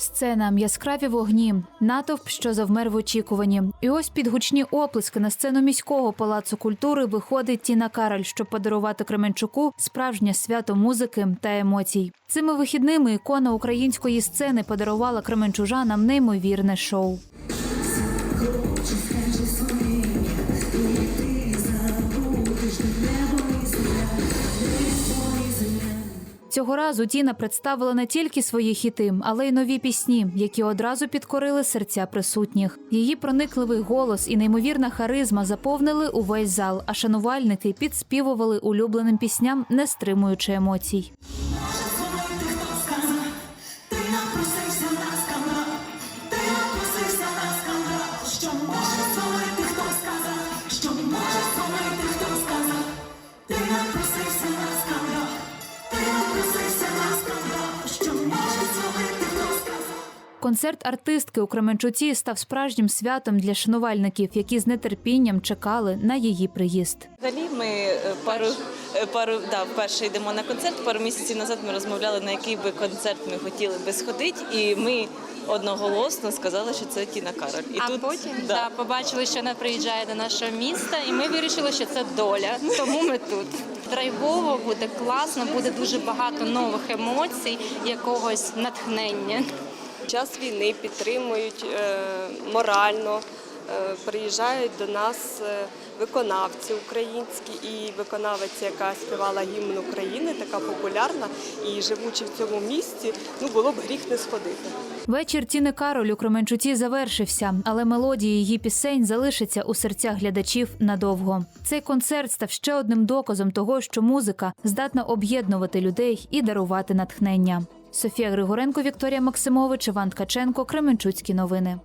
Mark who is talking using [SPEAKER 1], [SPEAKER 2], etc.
[SPEAKER 1] Сцена, яскраві вогні, натовп, що завмер в очікуванні. І ось під гучні оплески на сцену міського палацу культури виходить Тіна Кароль, щоб подарувати Кременчуку справжнє свято музики та емоцій. Цими вихідними ікона української сцени подарувала кременчужанам неймовірне шоу. Цього разу Тіна представила не тільки свої хіти, але й нові пісні, які одразу підкорили серця присутніх. Її проникливий голос і неймовірна харизма заповнили увесь зал, а шанувальники підспівували улюбленим пісням, не стримуючи емоцій.
[SPEAKER 2] Ти напросився
[SPEAKER 1] Концерт артистки у Кременчуці став справжнім святом для шанувальників, які з нетерпінням чекали на її приїзд.
[SPEAKER 3] Взагалі ми е, пару, е, пару да, вперше йдемо на концерт. Пару місяців назад ми розмовляли, на який би концерт ми хотіли би сходити, і ми одноголосно сказали, що це Тіна Кароль. І
[SPEAKER 4] а
[SPEAKER 3] тут,
[SPEAKER 4] потім
[SPEAKER 3] да.
[SPEAKER 4] да. побачили, що вона приїжджає до нашого міста, і ми вирішили, що це доля. Тому ми тут. Драйвово буде класно, буде дуже багато нових емоцій, якогось натхнення.
[SPEAKER 5] Час війни підтримують е, морально. е, Приїжджають до нас е, виконавці українські і виконавиця, яка співала гімн України, така популярна. І живучи в цьому місті, ну було б гріх не сходити.
[SPEAKER 1] Вечір Тіни Кароль у Кременчуці завершився, але мелодії її пісень залишаться у серцях глядачів надовго. Цей концерт став ще одним доказом того, що музика здатна об'єднувати людей і дарувати натхнення. Софія Григоренко, Вікторія Максимович, Іван Ткаченко, Кременчуцькі новини.